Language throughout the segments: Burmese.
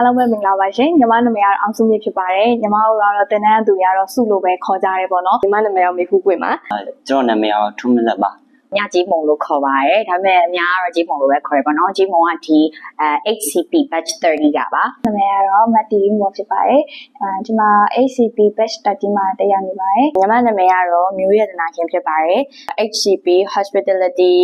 အားလုံးပဲမင်္ဂလာပါရှင်ညီမနာမည်ကတော့အောင်စုမြင့်ဖြစ်ပါတယ်ညီမတို့ကတော့တင်တန်းသူတွေကတော့စုလို့ပဲခေါ်ကြရဲပေါ့နော်ညီမနာမည်ကတော့မေဖူးကွင်ပါကျွန်တော်နာမည်ကတော့ထူးမလက်ပါညကြီးမုံလို့ခေါ်ပါတယ်ဒါပေမဲ့အများကတော့ကြီးမုံလို့ပဲခေါ်ရပါတော့ကြီးမုံကဒီအဲ HCP batch 30ကပါနာမည်ကတော့မတ်တီမောဖြစ်ပါတယ်အဲဒီမှာ ACP batch 30မှာတက်ရောက်နေပါတယ်ညီမနာမည်ကတော့မျိုးရတနာခင်ဖြစ်ပါတယ် HCP hospitality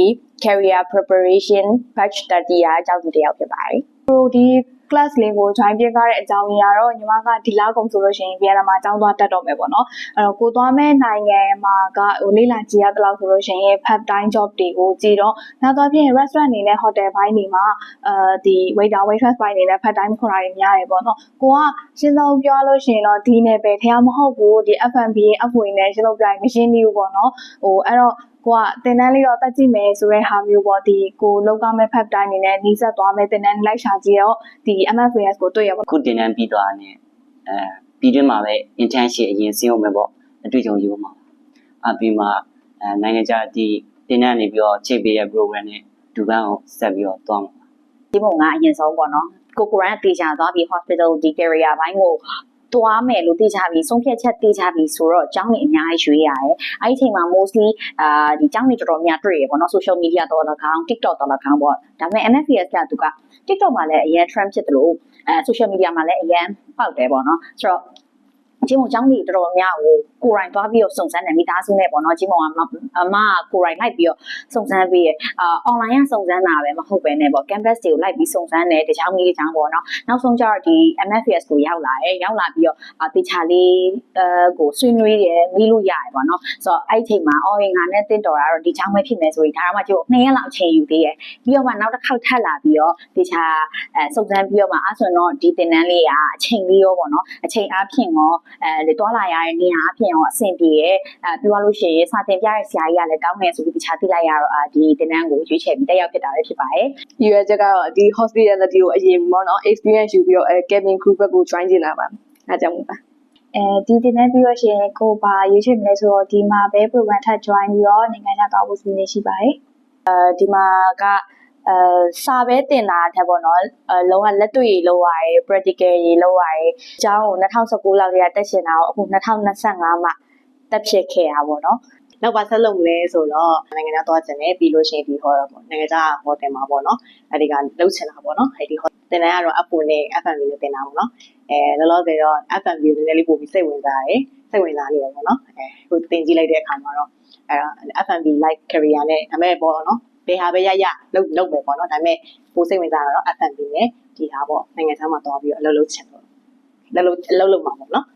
career preparation batch 30ရာအကြောင်းသူတစ်ယောက်ဖြစ်ပါတယ်တို့ဒီ class လေးကို join ပြခဲ့တဲ့အကြောင်းကြီးကတော့ညီမကဒီလောက်ကုန်ဆိုလို့ရှိရင်ပြန်လာမှာအကြောင်းသွားတက်တော့မယ်ပေါ့နော်အဲ့တော့ကိုသွားမဲ့နိုင်ငံမှာကဟိုလေးလာကြည့်ရတဲ့လောက်ဆိုလို့ရှိရင် part time job တွေကိုကြည့်တော့နောက်တော့ပြင် restaurant အနေနဲ့ hotel ဘိုင်းတွေမှာအဲဒီ waiter waitress ဘိုင်းတွေနဲ့ part time ခေါ်တာတွေများတယ်ပေါ့နော်ကိုကရှင်းဆုံးပြောလို့ရှိရင်တော့ဒီနယ်ပယ်ထဲမဟုတ်ဘူးဒီ F&B အဖွေနဲ့ရှင်းလို့ပြရင်မရှင်းသေးဘူးပေါ့နော်ဟိုအဲ့တော့ကိုကတင်တန်းလေးတော့တက်ကြည့်မယ်ဆိုတဲ့ဟာမျိုးပေါ့ဒီကိုလောကမဲ့ဖက်တိုင်းနေနဲ့နှီးဆက်သွားမယ်တင်တန်းလိုက်ရှာကြည့်တော့ဒီ MFAS ကိုတွေ့ရပါအခုတင်တန်းပြီးသွားတယ်အဲပြီးတွင်းမှာပဲ internship အရင်ဆင်းအောင်မယ်ပေါ့အတွေ့အကြုံယူမှာအပြီးမှအဲနိုင်ငံခြားဒီတင်တန်းနေပြီးတော့ချိန်ပေးတဲ့ program နဲ့ဒူဘန်ကိုဆက်ပြီးတော့သွားမှာကြီးမုံကအရင်ဆုံးပေါ့နော်ကိုကိုရန်တေချာသွားပြီး hospitality career ဘိုင်းကို သွားမယ်လို့တေချာပြီးဆုံးဖြတ်ချက်တေချာပြီးဆိုတော့အကြောင်းတွေအများကြီးရွေးရတယ်။အဲ့ဒီအချိန်မှာ mostly အာဒီအကြောင်းတွေတော်တော်များတွေ့ရပေါ့နော် social media တော့လည်းကောင်း TikTok တော့လည်းကောင်းပေါ့။ဒါပေမဲ့ MFPS ကသူက TikTok မှာလည်းအရင် trend ဖြစ်တယ်လို့အဲ social media မှာလည်းအရင်ပေါက်တယ်ပေါ့နော်။ဆိုတော့ ကျင်းမအကြောင်းတွေတော်တော်များကိုကိုယ်တိုင်သွားပြီးတော့စုံစမ်းတယ်မိသားစုနဲ့ပေါ့နော်ကျင်းမကအမအမကကိုယ်တိုင်လိုက်ပြီးတော့စုံစမ်းပြီးရအာ online ကစုံစမ်းတာပဲမဟုတ်ပဲနဲ့ပေါ့ campus တွေကိုလိုက်ပြီးစုံစမ်းတယ်တခြားမျိုးတခြားပေါ့နော်နောက်ဆုံးကျတော့ဒီ MFS ကိုရောက်လာတယ်ရောက်လာပြီးတော့အာတေချာလေးအဲကိုဆွေးနွေးတယ်မိလို့ရတယ်ပေါ့နော်ဆိုတော့အဲ့ဒီအချိန်မှာအော်ရင်ငါနဲ့တင့်တော်တာတော့ဒီချောင်းပဲဖြစ်မယ်ဆိုရင်ဒါတော့မှကျို့2ရက်လောက်အချိန်ယူသေးတယ်ပြီးတော့မှနောက်တစ်ခေါက်ထပ်လာပြီးတော့တေချာအဲစုံစမ်းပြီးတော့မှအဲ့ဆိုရင်တော့ဒီတင်တန်းလေးကအချိန်လေးရောပေါ့နော်အချိန်အားဖြင့်ရောအဲလေတွာလာရတဲ့နေရာအပြင်ရောအဆင်ပြေရဲ့အဲပြောရလို့ရှိရင်စာတင်ပြတဲ့ဆရာကြီးကလည်းကောင်းတယ်ဆိုပြီးတခြားသိလိုက်ရတော့အာဒီတင်တန်းကိုရွေးချယ်ပြီးတက်ရောက်ဖြစ်တာပဲဖြစ်ပါတယ်ရည်ရွယ်ချက်ကတော့ဒီ hospitality ကိုအရင်ပေါ့နော် experience ယူပြီးတော့အဲ cabin crew ဘက်ကို join ချင်တာပါအဲကြောင့်မို့ပါအဲဒီတင်တန်းပြီးတော့ရှင်ကိုပါရွေးချယ်မလဲဆိုတော့ဒီမှာပဲ program ထပ် join ပြီးတော့နိုင်ငံခြားသွားဖို့စီစဉ်ရှိပါတယ်ဒီမှာက အဲစာပဲတင်တာတဲ့ပေါ့နော်အဲလောကလက်တွေ့ရေးလောက်ရတယ် practical ရေးလောက်ရတယ်အကြောင်းကို2019လောက်ကတက်ရှင်တာကိုအခု2025မှာတက်ဖြစ်ခဲ့တာပေါ့နော်နောက်ပါဆက်လုပ်မလဲဆိုတော့နိုင်ငံခြားသွားကျင်တယ်ပြီးလို့ရှိရင်ဒီဟောပေါ့နိုင်ငံခြားဟောတယ်မှာပေါ့နော်အဲဒီကလှုပ်ချင်တာပေါ့နော်အဲဒီဟောတင်တယ်ကတော့ Apple နဲ့ FMB နဲ့တင်တာပေါ့နော်အဲလောလောဆယ်တော့ FMB ကိုနည်းနည်းလေးပို့ပြီးစိတ်ဝင်စားတယ်စိတ်ဝင်စားနေတယ်ပေါ့နော်အဲဟိုတင်ကြည့်လိုက်တဲ့အခါမှာတော့အဲ FMB like career နဲ့ဒါပေမဲ့ပေါ့နော် ဘယ်ဟာပဲရရလုပ်လုပ်မယ်ပေါ့နော်ဒါပေမဲ့ပိုစိတ်ဝင်စားတာတော့ FMB နဲ့ဒီဟာပေါ့နိုင်ငံခြားမှာသွားပြီးတော့အလုပ်လုပ်ချင်တော့လုပ်လုပ်အလုပ်လုပ်မှာပေါ့နော်